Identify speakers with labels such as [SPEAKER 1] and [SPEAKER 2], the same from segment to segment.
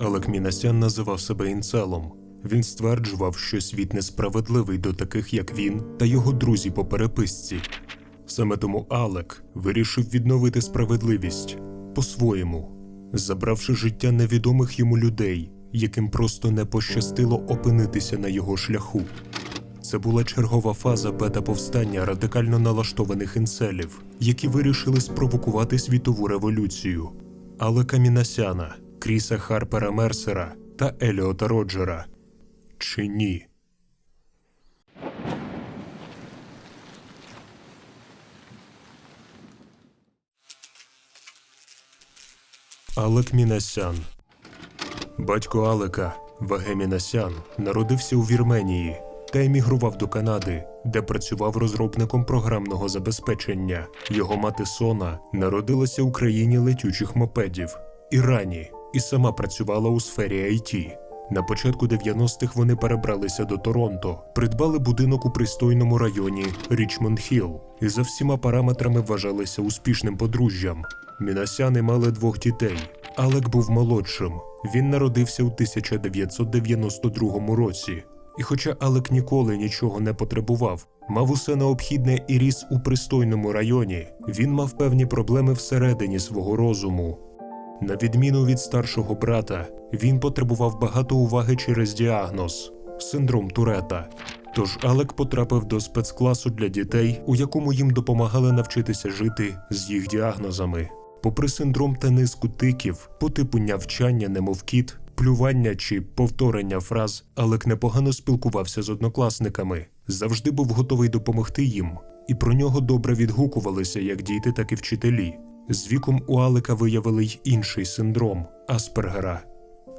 [SPEAKER 1] Алек Мінасян називав себе інцелом. Він стверджував, що світ несправедливий до таких, як він та його друзі по переписці. Саме тому Алек вирішив відновити справедливість по-своєму, забравши життя невідомих йому людей, яким просто не пощастило опинитися на його шляху. Це була чергова фаза бета-повстання радикально налаштованих інцелів, які вирішили спровокувати світову революцію. Алека Мінасяна, Кріса Харпера Мерсера та Еліота Роджера. Чи ні? Алек Мінасян Батько Алека, Ваге Мінасян, народився у Вірменії та емігрував до Канади, де працював розробником програмного забезпечення. Його мати Сона народилася у країні летючих мопедів Ірані і сама працювала у сфері IT. На початку 90-х вони перебралися до Торонто, придбали будинок у пристойному районі Річмонд Хілл і за всіма параметрами вважалися успішним подружжям. Мінасяни мали двох дітей. Алек був молодшим. Він народився у 1992 році. І хоча Алек ніколи нічого не потребував, мав усе необхідне і ріс у пристойному районі, він мав певні проблеми всередині свого розуму. На відміну від старшого брата, він потребував багато уваги через діагноз синдром Турета. Тож Алек потрапив до спецкласу для дітей, у якому їм допомагали навчитися жити з їх діагнозами. Попри синдром та низку тиків, по типу нявчання, немов кіт, плювання чи повторення фраз, Алек непогано спілкувався з однокласниками, завжди був готовий допомогти їм, і про нього добре відгукувалися як діти, так і вчителі. З віком у Алека виявили й інший синдром Аспергера.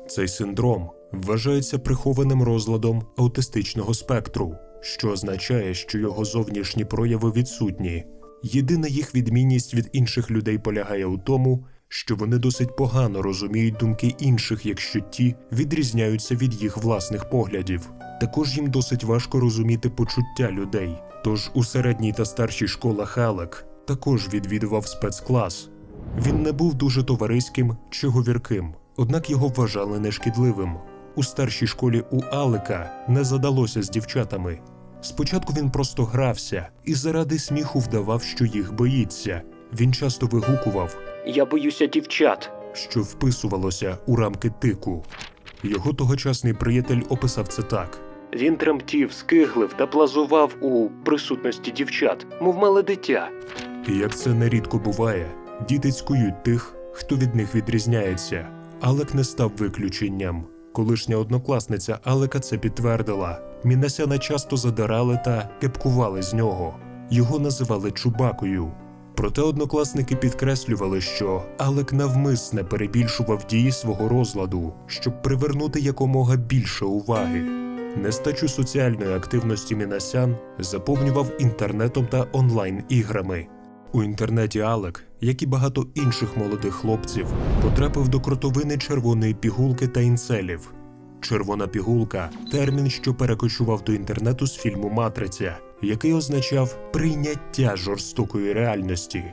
[SPEAKER 1] Цей синдром вважається прихованим розладом аутистичного спектру, що означає, що його зовнішні прояви відсутні. Єдина їх відмінність від інших людей полягає у тому, що вони досить погано розуміють думки інших, якщо ті відрізняються від їх власних поглядів. Також їм досить важко розуміти почуття людей. Тож у середній та старшій школах Алек також відвідував спецклас. Він не був дуже товариським чи говірким, однак його вважали нешкідливим. У старшій школі у Алека не задалося з дівчатами. Спочатку він просто грався і заради сміху вдавав, що їх боїться. Він часто вигукував
[SPEAKER 2] Я боюся дівчат.
[SPEAKER 1] що вписувалося у рамки тику. Його тогочасний приятель описав це так:
[SPEAKER 2] Він тремтів, скиглив та плазував у присутності дівчат, мов мале дитя.
[SPEAKER 1] І як це нерідко буває, діти цькують тих, хто від них відрізняється. Алек не став виключенням. Колишня однокласниця Алека це підтвердила. Мінасяна часто задирали та кепкували з нього. Його називали Чубакою. Проте однокласники підкреслювали, що Алек навмисне перебільшував дії свого розладу, щоб привернути якомога більше уваги. Нестачу соціальної активності Мінасян заповнював інтернетом та онлайн-іграми. У інтернеті Алек, як і багато інших молодих хлопців, потрапив до кротовини червоної пігулки та інцелів. Червона пігулка термін, що перекочував до інтернету з фільму Матриця, який означав прийняття жорстокої реальності.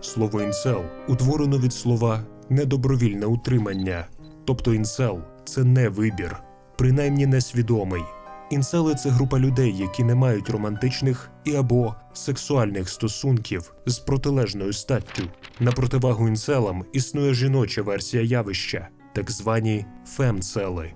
[SPEAKER 1] Слово інцел утворено від слова недобровільне утримання, тобто інцел це не вибір, принаймні несвідомий. Інцели це група людей, які не мають романтичних і або сексуальних стосунків з протилежною статтю. На противагу інцелам існує жіноча версія явища, так звані фемцели.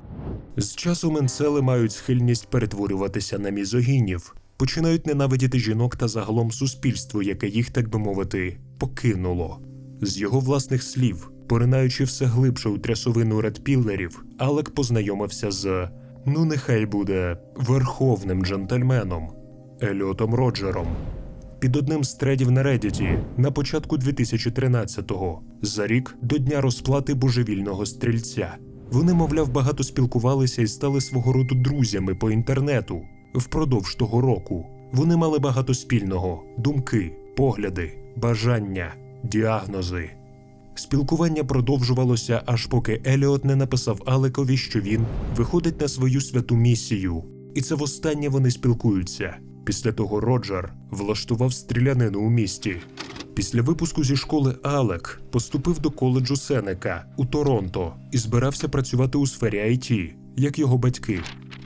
[SPEAKER 1] З часом інцели мають схильність перетворюватися на мізогінів, починають ненавидіти жінок та загалом суспільство, яке їх, так би мовити, покинуло. З його власних слів, поринаючи все глибше у трясовину редпіллерів, Алек познайомився з ну нехай буде верховним джентльменом Еліотом Роджером. Під одним з тредів на Reddit на початку 2013-го, за рік до дня розплати божевільного стрільця. Вони, мовляв, багато спілкувалися і стали свого роду друзями по інтернету. Впродовж того року вони мали багато спільного: думки, погляди, бажання, діагнози. Спілкування продовжувалося, аж поки Еліот не написав Алекові, що він виходить на свою святу місію, і це востаннє вони спілкуються. Після того Роджер влаштував стрілянину у місті. Після випуску зі школи Алек поступив до коледжу Сенека у Торонто і збирався працювати у сфері IT, як його батьки.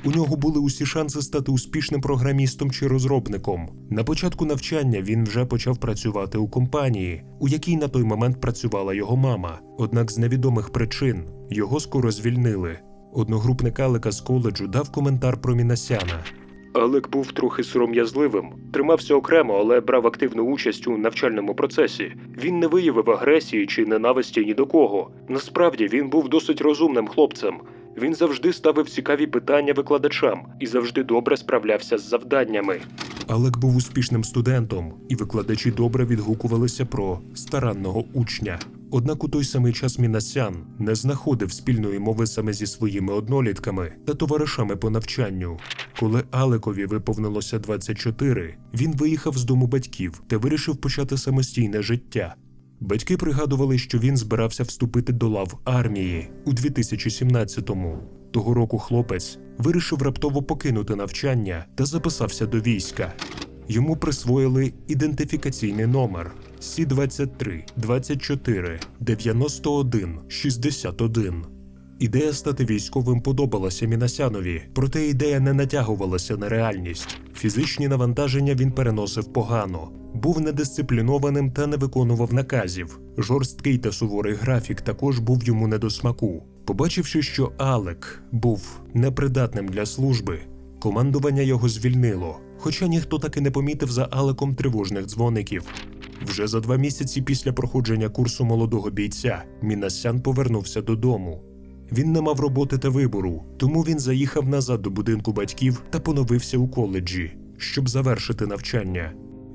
[SPEAKER 1] У нього були усі шанси стати успішним програмістом чи розробником. На початку навчання він вже почав працювати у компанії, у якій на той момент працювала його мама. Однак з невідомих причин його скоро звільнили. Одногрупник Алека з коледжу дав коментар про Мінасяна.
[SPEAKER 2] Алек був трохи сором'язливим, тримався окремо, але брав активну участь у навчальному процесі. Він не виявив агресії чи ненависті ні до кого. Насправді він був досить розумним хлопцем. Він завжди ставив цікаві питання викладачам і завжди добре справлявся з завданнями.
[SPEAKER 1] Алек був успішним студентом, і викладачі добре відгукувалися про старанного учня. Однак у той самий час Мінасян не знаходив спільної мови саме зі своїми однолітками та товаришами по навчанню. Коли Алекові виповнилося 24, він виїхав з дому батьків та вирішив почати самостійне життя. Батьки пригадували, що він збирався вступити до лав армії у 2017-му. Того року хлопець вирішив раптово покинути навчання та записався до війська. Йому присвоїли ідентифікаційний номер Сі-23 24 91 61. Ідея стати військовим подобалася Мінасянові, проте ідея не натягувалася на реальність. Фізичні навантаження він переносив погано, був недисциплінованим та не виконував наказів. Жорсткий та суворий графік також був йому не до смаку. Побачивши, що Алек був непридатним для служби, командування його звільнило, хоча ніхто так і не помітив за Алеком тривожних дзвоників. Вже за два місяці після проходження курсу молодого бійця Мінасян повернувся додому. Він не мав роботи та вибору, тому він заїхав назад до будинку батьків та поновився у коледжі, щоб завершити навчання.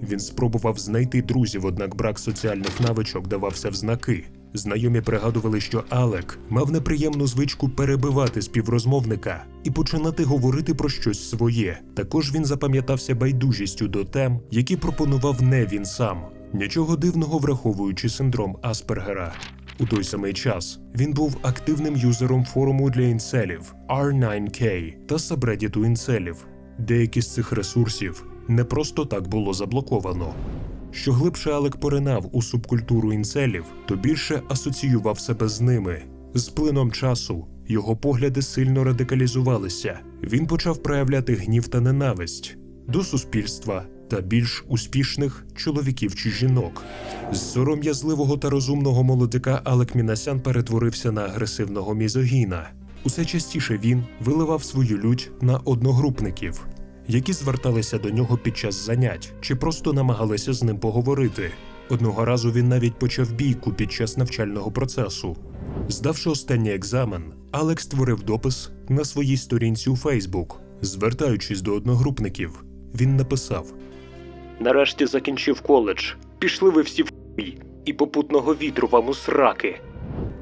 [SPEAKER 1] Він спробував знайти друзів, однак брак соціальних навичок давався в знаки. Знайомі пригадували, що Алек мав неприємну звичку перебивати співрозмовника і починати говорити про щось своє. Також він запам'ятався байдужістю до тем, які пропонував не він сам. Нічого дивного, враховуючи синдром Аспергера. У той самий час він був активним юзером форуму для інцелів R9K та сабредіту інцелів. Деякі з цих ресурсів не просто так було заблоковано. Що глибше Алек поринав у субкультуру інцелів, то більше асоціював себе з ними. З плином часу його погляди сильно радикалізувалися. Він почав проявляти гнів та ненависть до суспільства та більш успішних чоловіків чи жінок. З сором'язливого та розумного молодика Алек Мінасян перетворився на агресивного мізогіна. Усе частіше він виливав свою лють на одногрупників, які зверталися до нього під час занять чи просто намагалися з ним поговорити. Одного разу він навіть почав бійку під час навчального процесу. Здавши останній екзамен, Алекс створив допис на своїй сторінці у Фейсбук. Звертаючись до одногрупників, він написав:
[SPEAKER 2] Нарешті закінчив коледж. Пішли ви всі в хуй. і попутного вітру вам у сраки.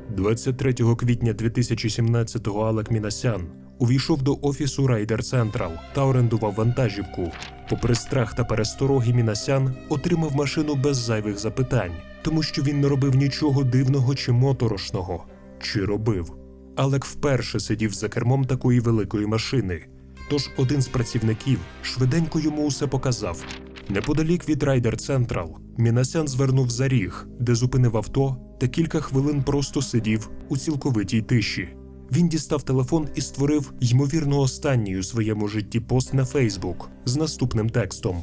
[SPEAKER 1] 23 квітня 2017-го Алек Мінасян увійшов до офісу Райдер Централ та орендував вантажівку. Попри страх та перестороги, Мінасян отримав машину без зайвих запитань, тому що він не робив нічого дивного чи моторошного. Чи робив? Алек вперше сидів за кермом такої великої машини. Тож один з працівників швиденько йому усе показав. Неподалік від Райдер Централ Мінасян звернув за ріг, де зупинив авто, та кілька хвилин просто сидів у цілковитій тиші. Він дістав телефон і створив ймовірно останній у своєму житті пост на Фейсбук з наступним текстом.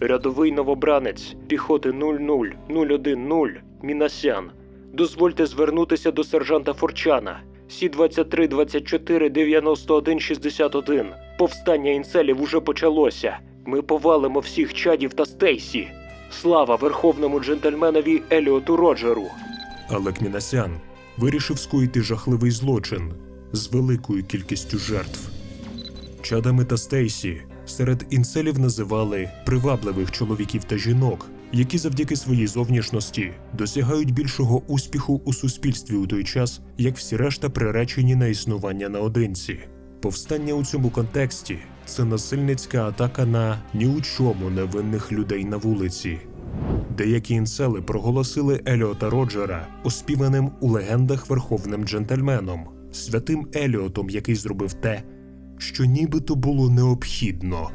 [SPEAKER 2] Рядовий новобранець піхоти 00010 Мінасян. Дозвольте звернутися до сержанта Форчана. Сі 23 24 91 61. Повстання інцелів уже почалося. Ми повалимо всіх чадів та Стейсі. Слава верховному джентльменові Еліоту Роджеру.
[SPEAKER 1] Алек Мінасян вирішив скоїти жахливий злочин з великою кількістю жертв. Чадами та Стейсі серед інцелів називали привабливих чоловіків та жінок, які завдяки своїй зовнішності досягають більшого успіху у суспільстві у той час, як всі решта приречені на існування наодинці. Повстання у цьому контексті це насильницька атака на ні у чому невинних людей на вулиці. Деякі інцели проголосили Еліота Роджера оспіваним у легендах верховним джентльменом, святим Еліотом, який зробив те, що нібито було необхідно.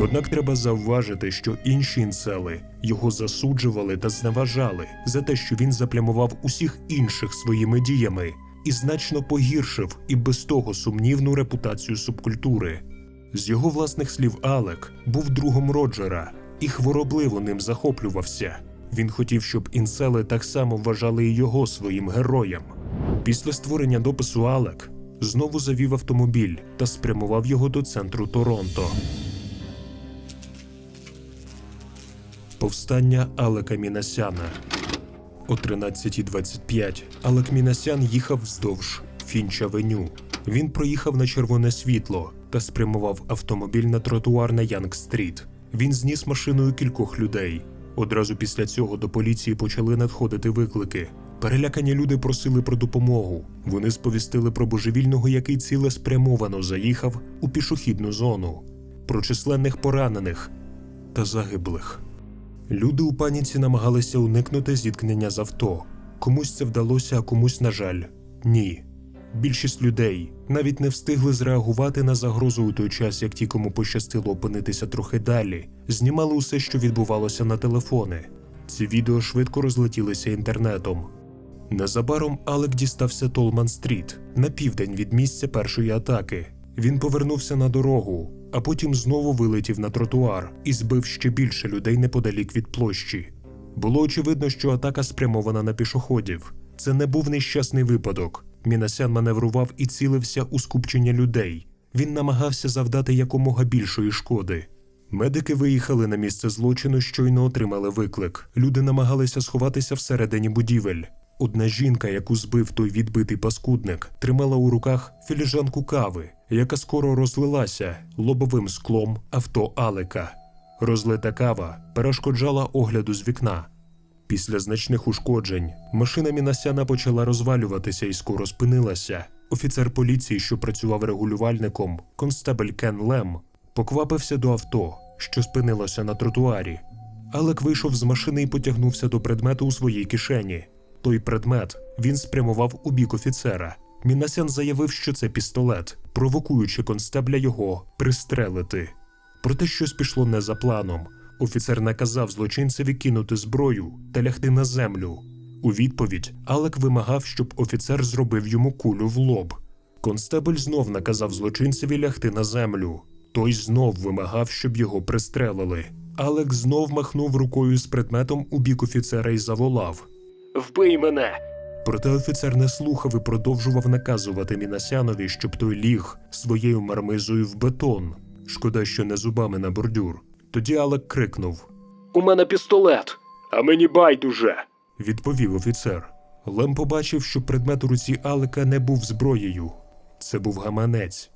[SPEAKER 1] Однак треба завважити, що інші інцели його засуджували та зневажали за те, що він заплямував усіх інших своїми діями і значно погіршив і без того сумнівну репутацію субкультури. З його власних слів, Алек був другом Роджера і хворобливо ним захоплювався. Він хотів, щоб інцели так само вважали і його своїм героєм. Після створення допису Алек знову завів автомобіль та спрямував його до центру Торонто. Повстання Алека Мінасяна. О 13.25 Алек Мінасян їхав вздовж Фінч-авеню. Він проїхав на червоне світло та спрямував автомобіль на тротуар на Янг-стріт. Він зніс машиною кількох людей. Одразу після цього до поліції почали надходити виклики. Перелякані люди просили про допомогу. Вони сповістили про божевільного, який цілеспрямовано заїхав у пішохідну зону, про численних поранених та загиблих. Люди у паніці намагалися уникнути зіткнення з авто. Комусь це вдалося, а комусь, на жаль, ні. Більшість людей навіть не встигли зреагувати на загрозу у той час, як ті, кому пощастило опинитися трохи далі, знімали усе, що відбувалося на телефони. Ці відео швидко розлетілися інтернетом. Незабаром Алек дістався Толман-стріт на південь від місця першої атаки. Він повернувся на дорогу, а потім знову вилетів на тротуар і збив ще більше людей неподалік від площі. Було очевидно, що атака спрямована на пішоходів. Це не був нещасний випадок. Мінасян маневрував і цілився у скупчення людей. Він намагався завдати якомога більшої шкоди. Медики виїхали на місце злочину, щойно отримали виклик. Люди намагалися сховатися всередині будівель. Одна жінка, яку збив той відбитий паскудник, тримала у руках філіжанку кави, яка скоро розлилася лобовим склом авто Алека. Розлита кава перешкоджала огляду з вікна. Після значних ушкоджень машина Мінасяна почала розвалюватися і скоро спинилася. Офіцер поліції, що працював регулювальником, констебель Кен Лем, поквапився до авто, що спинилося на тротуарі. Алек вийшов з машини і потягнувся до предмету у своїй кишені. Той предмет він спрямував у бік офіцера. Мінасян заявив, що це пістолет, провокуючи констебля його пристрелити. Проте щось пішло не за планом. Офіцер наказав злочинцеві кинути зброю та лягти на землю. У відповідь Алек вимагав, щоб офіцер зробив йому кулю в лоб. Констебель знов наказав злочинцеві лягти на землю. Той знов вимагав, щоб його пристрелили. Алек знов махнув рукою з предметом у бік офіцера і заволав.
[SPEAKER 2] Вбий мене!
[SPEAKER 1] Проте офіцер не слухав і продовжував наказувати Мінасянові, щоб той ліг своєю мармизою в бетон. Шкода, що не зубами на бордюр. Тоді Алек крикнув,
[SPEAKER 2] У мене пістолет! А мені байдуже!
[SPEAKER 1] відповів офіцер. Лем побачив, що предмет у руці Алека не був зброєю. Це був гаманець.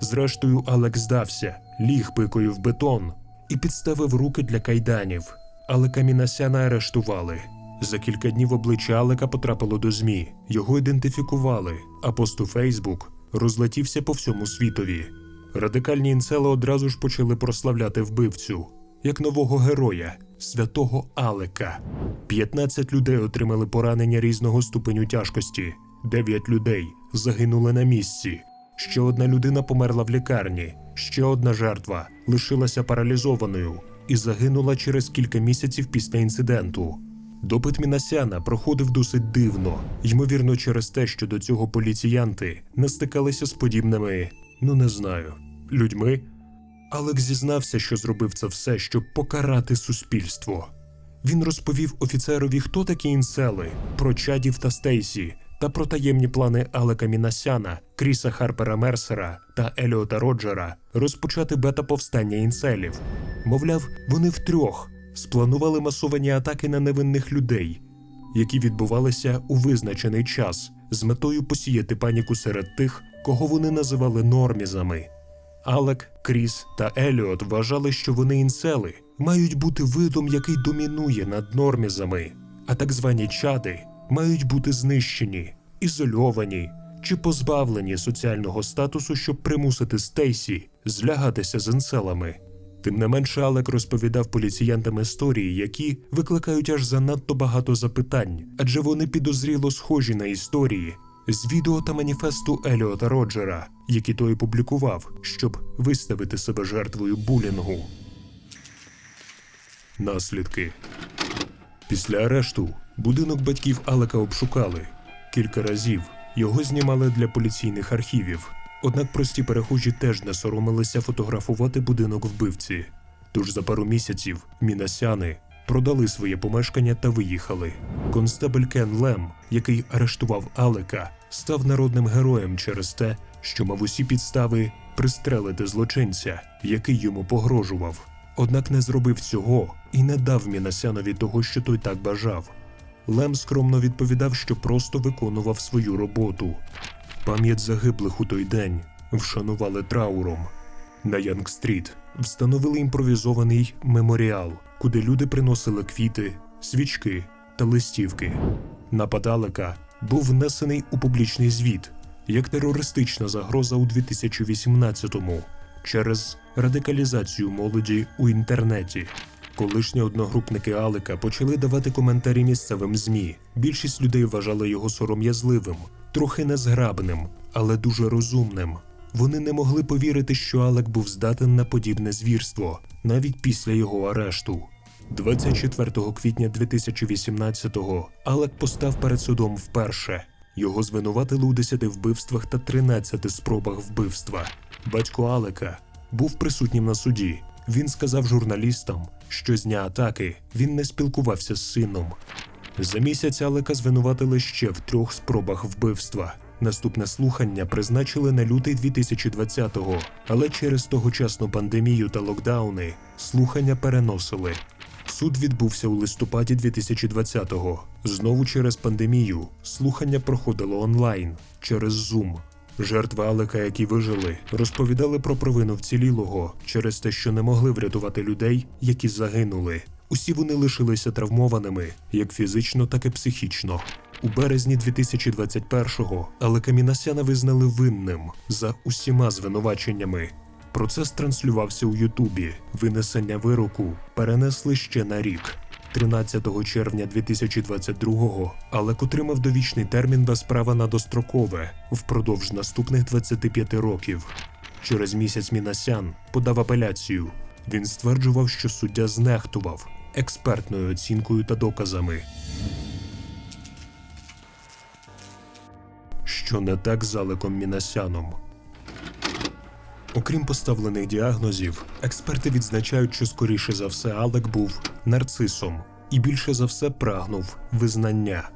[SPEAKER 1] Зрештою, Алек здався, ліг пикою в бетон і підставив руки для кайданів. Алека Мінасяна арештували. За кілька днів обличчя Алека потрапило до ЗМІ. Його ідентифікували, а пост у Фейсбук розлетівся по всьому світові. Радикальні інцели одразу ж почали прославляти вбивцю як нового героя, святого Алека. 15 людей отримали поранення різного ступеню тяжкості, 9 людей загинули на місці. Ще одна людина померла в лікарні, ще одна жертва лишилася паралізованою і загинула через кілька місяців після інциденту. Допит Мінасяна проходив досить дивно, ймовірно, через те, що до цього поліціянти не стикалися з подібними, ну не знаю, людьми. Алекс зізнався, що зробив це все, щоб покарати суспільство. Він розповів офіцерові, хто такі інцели, про чадів та Стейсі, та про таємні плани Алека Мінасяна, Кріса Харпера Мерсера та Еліота Роджера розпочати бета-повстання інцелів. Мовляв, вони втрьох спланували масовані атаки на невинних людей, які відбувалися у визначений час з метою посіяти паніку серед тих, кого вони називали нормізами. Алек, Кріс та Еліот вважали, що вони інцели мають бути видом, який домінує над нормізами, а так звані чади мають бути знищені, ізольовані чи позбавлені соціального статусу, щоб примусити Стейсі злягатися з інцелами. Тим не менше, Алек розповідав поліціянтам історії, які викликають аж занадто багато запитань, адже вони підозріло схожі на історії, з відео та маніфесту Еліота Роджера, які той опублікував, щоб виставити себе жертвою булінгу. Наслідки Після арешту будинок батьків Алека обшукали. Кілька разів його знімали для поліційних архівів. Однак прості перехожі теж не соромилися фотографувати будинок вбивці. Тож за пару місяців мінасяни продали своє помешкання та виїхали. Констебель Кен Лем, який арештував Алека, став народним героєм через те, що мав усі підстави пристрелити злочинця, який йому погрожував. Однак не зробив цього і не дав Мінасянові того, що той так бажав. Лем скромно відповідав, що просто виконував свою роботу. Пам'ять загиблих у той день вшанували трауром. На Янг-стріт встановили імпровізований меморіал, куди люди приносили квіти, свічки та листівки. Напад Алека був внесений у публічний звіт як терористична загроза у 2018-му через радикалізацію молоді у інтернеті. Колишні одногрупники Алека почали давати коментарі місцевим ЗМІ. Більшість людей вважали його сором'язливим, трохи незграбним, але дуже розумним. Вони не могли повірити, що Алек був здатен на подібне звірство, навіть після його арешту. 24 квітня 2018-го Алек постав перед судом вперше. Його звинуватили у 10 вбивствах та 13 спробах вбивства. Батько Алека був присутнім на суді. Він сказав журналістам, що з дня атаки він не спілкувався з сином. За місяць Алека звинуватили ще в трьох спробах вбивства. Наступне слухання призначили на лютий 2020-го, але через тогочасну пандемію та локдауни слухання переносили. Суд відбувся у листопаді 2020-го. Знову через пандемію слухання проходило онлайн через Zoom. Жертви Алека, які вижили, розповідали про провину вцілілого через те, що не могли врятувати людей, які загинули. Усі вони лишилися травмованими як фізично, так і психічно. У березні 2021-го Алека Мінасяна визнали винним за усіма звинуваченнями. Процес транслювався у Ютубі. Винесення вироку перенесли ще на рік. 13 червня 2022-го Алек отримав довічний термін без права на дострокове впродовж наступних 25 років. Через місяць Мінасян подав апеляцію. Він стверджував, що суддя знехтував експертною оцінкою та доказами. Що не так з Алеком Мінасяном? Окрім поставлених діагнозів, експерти відзначають, що скоріше за все Алек був нарцисом і більше за все прагнув визнання.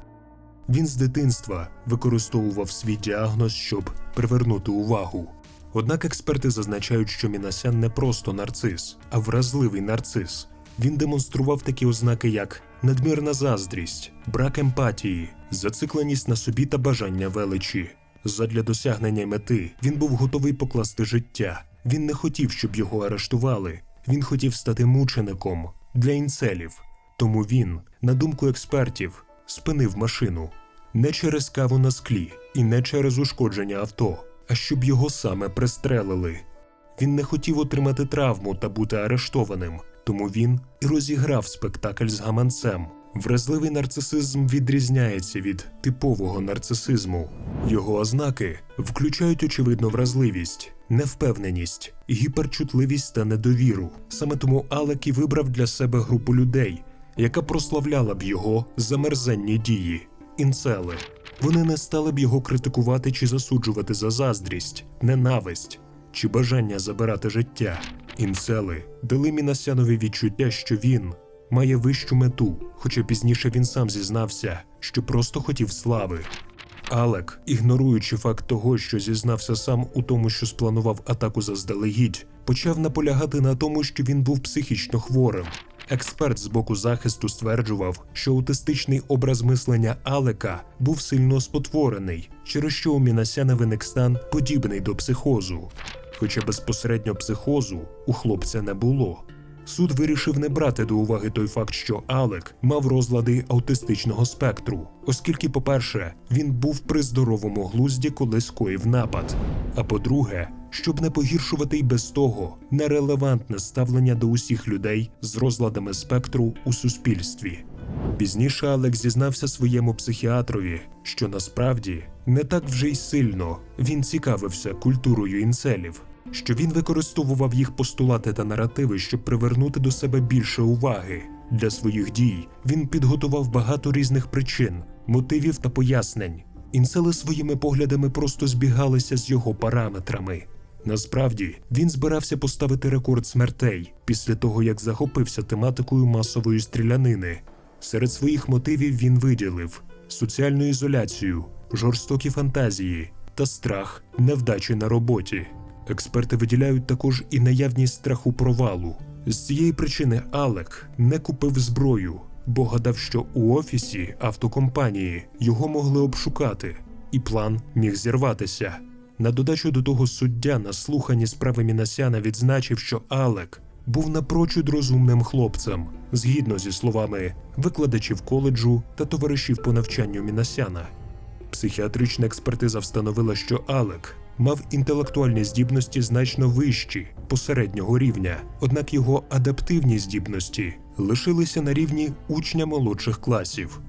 [SPEAKER 1] Він з дитинства використовував свій діагноз, щоб привернути увагу. Однак експерти зазначають, що Мінасян не просто нарцис, а вразливий нарцис. Він демонстрував такі ознаки, як надмірна заздрість, брак емпатії, зацикленість на собі та бажання величі. Задля досягнення мети він був готовий покласти життя. Він не хотів, щоб його арештували. Він хотів стати мучеником для інцелів. Тому він, на думку експертів, спинив машину не через каву на склі і не через ушкодження авто, а щоб його саме пристрелили. Він не хотів отримати травму та бути арештованим, тому він і розіграв спектакль з гаманцем. Вразливий нарцисизм відрізняється від типового нарцисизму. Його ознаки включають очевидну вразливість, невпевненість, гіперчутливість та недовіру. Саме тому Алек і вибрав для себе групу людей, яка прославляла б його за мерзенні дії інцели. Вони не стали б його критикувати чи засуджувати за заздрість, ненависть чи бажання забирати життя. Інцели дали Мінасянові відчуття, що він має вищу мету, хоча пізніше він сам зізнався, що просто хотів слави. Алек, ігноруючи факт того, що зізнався сам у тому, що спланував атаку заздалегідь, почав наполягати на тому, що він був психічно хворим. Експерт з боку захисту стверджував, що аутистичний образ мислення Алека був сильно спотворений, через що у Мінасяна виник стан подібний до психозу. Хоча безпосередньо психозу у хлопця не було. Суд вирішив не брати до уваги той факт, що Алек мав розлади аутистичного спектру, оскільки, по-перше, він був при здоровому глузді, коли скоїв напад. А по-друге, щоб не погіршувати й без того нерелевантне ставлення до усіх людей з розладами спектру у суспільстві. Пізніше Алек зізнався своєму психіатрові, що насправді не так вже й сильно він цікавився культурою інцелів, що він використовував їх постулати та наративи, щоб привернути до себе більше уваги. Для своїх дій він підготував багато різних причин, мотивів та пояснень. Інцели своїми поглядами просто збігалися з його параметрами. Насправді він збирався поставити рекорд смертей після того, як захопився тематикою масової стрілянини. Серед своїх мотивів він виділив соціальну ізоляцію, жорстокі фантазії та страх невдачі на роботі. Експерти виділяють також і наявність страху провалу. З цієї причини Алек не купив зброю, бо гадав, що у офісі автокомпанії його могли обшукати, і план міг зірватися. На додачу до того суддя на слуханні справи Мінасяна відзначив, що Алек був напрочуд розумним хлопцем, згідно зі словами викладачів коледжу та товаришів по навчанню Мінасяна. Психіатрична експертиза встановила, що Алек мав інтелектуальні здібності значно вищі посереднього рівня, однак його адаптивні здібності лишилися на рівні учня молодших класів.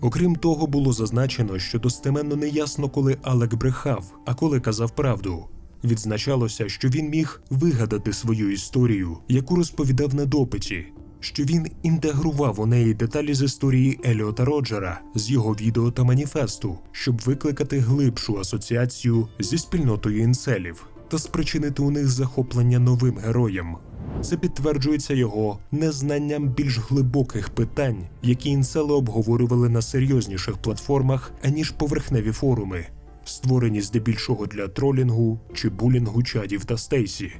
[SPEAKER 1] Окрім того, було зазначено, що достеменно не ясно, коли Алек брехав, а коли казав правду. Відзначалося, що він міг вигадати свою історію, яку розповідав на допиті, що він інтегрував у неї деталі з історії Еліота Роджера з його відео та маніфесту, щоб викликати глибшу асоціацію зі спільнотою інцелів та спричинити у них захоплення новим героєм. Це підтверджується його незнанням більш глибоких питань, які інцели обговорювали на серйозніших платформах, аніж поверхневі форуми, створені здебільшого для тролінгу чи булінгу чадів та Стейсі.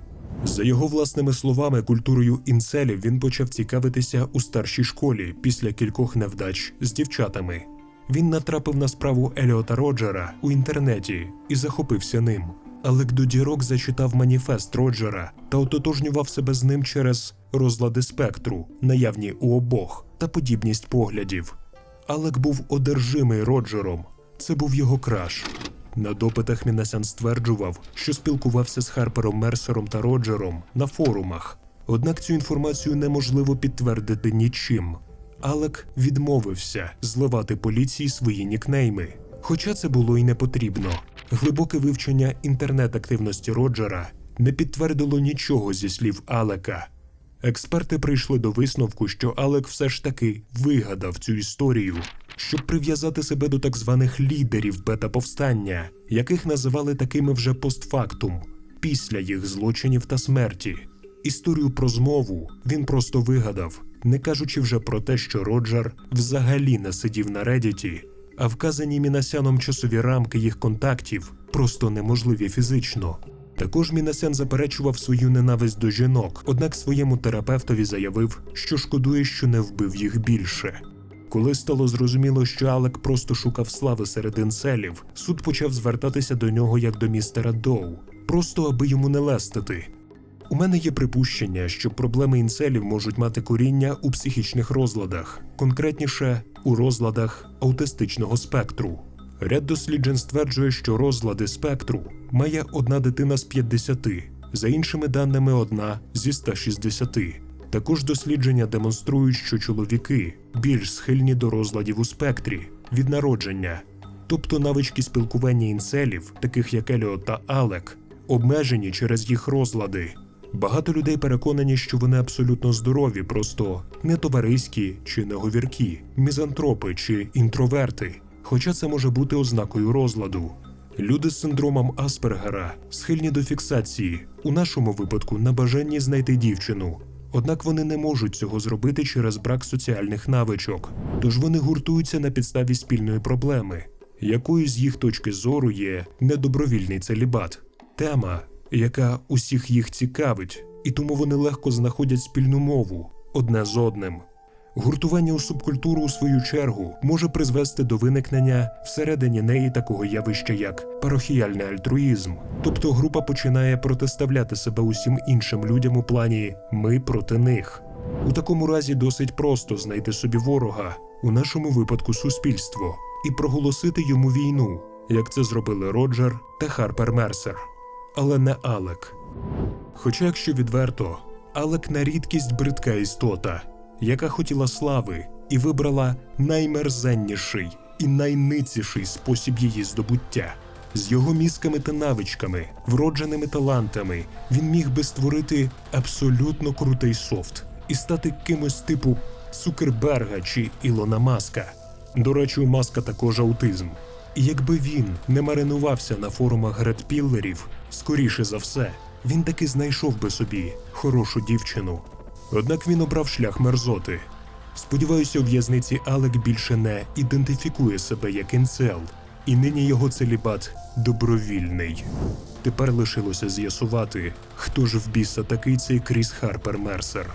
[SPEAKER 1] За його власними словами, культурою інцелів він почав цікавитися у старшій школі після кількох невдач з дівчатами. Він натрапив на справу Еліота Роджера у інтернеті і захопився ним. Алек до дірок зачитав маніфест Роджера та ототожнював себе з ним через розлади спектру, наявні у обох, та подібність поглядів. Алек був одержимий Роджером. Це був його краш. На допитах Мінасян стверджував, що спілкувався з Харпером Мерсером та Роджером на форумах. Однак цю інформацію неможливо підтвердити нічим. Алек відмовився зливати поліції свої нікнейми, хоча це було й не потрібно. Глибоке вивчення інтернет-активності Роджера не підтвердило нічого зі слів Алека. Експерти прийшли до висновку, що Алек все ж таки вигадав цю історію, щоб прив'язати себе до так званих лідерів бета-повстання, яких називали такими вже постфактум, після їх злочинів та смерті. Історію про змову він просто вигадав, не кажучи вже про те, що Роджер взагалі не сидів на Редіті, а вказані Мінасяном часові рамки їх контактів просто неможливі фізично. Також Мінасян заперечував свою ненависть до жінок, однак своєму терапевтові заявив, що шкодує, що не вбив їх більше. Коли стало зрозуміло, що Алек просто шукав слави серед інцелів, суд почав звертатися до нього як до містера Доу, просто аби йому не лестити. У мене є припущення, що проблеми інцелів можуть мати коріння у психічних розладах, конкретніше у розладах аутистичного спектру. Ряд досліджень стверджує, що розлади спектру має одна дитина з 50, за іншими даними, одна зі 160. Також дослідження демонструють, що чоловіки більш схильні до розладів у спектрі від народження, тобто навички спілкування інцелів, таких як Еліот та Алек, обмежені через їх розлади. Багато людей переконані, що вони абсолютно здорові, просто не товариські чи неговіркі, мізантропи чи інтроверти. Хоча це може бути ознакою розладу. Люди з синдромом Аспергера схильні до фіксації, у нашому випадку на бажанні знайти дівчину. Однак вони не можуть цього зробити через брак соціальних навичок, тож вони гуртуються на підставі спільної проблеми, якою з їх точки зору є недобровільний целібат, тема, яка усіх їх цікавить, і тому вони легко знаходять спільну мову одне з одним. Гуртування у субкультуру, у свою чергу, може призвести до виникнення всередині неї такого явища, як парохіальний альтруїзм. Тобто група починає протиставляти себе усім іншим людям у плані ми проти них. У такому разі досить просто знайти собі ворога, у нашому випадку суспільство, і проголосити йому війну, як це зробили Роджер та Харпер Мерсер. Але не Алек. Хоча, якщо відверто, Алек на рідкість бридка істота, яка хотіла слави і вибрала наймерзенніший і найниціший спосіб її здобуття. З його мізками та навичками, вродженими талантами, він міг би створити абсолютно крутий софт і стати кимось типу Цукерберга чи Ілона Маска. До речі, у Маска також аутизм. І якби він не маринувався на форумах гредпіллерів, скоріше за все, він таки знайшов би собі хорошу дівчину. Однак він обрав шлях мерзоти. Сподіваюся, у в'язниці Алек більше не ідентифікує себе як інцел, і нині його целібат добровільний. Тепер лишилося з'ясувати, хто ж в біса такий цей Кріс Харпер Мерсер.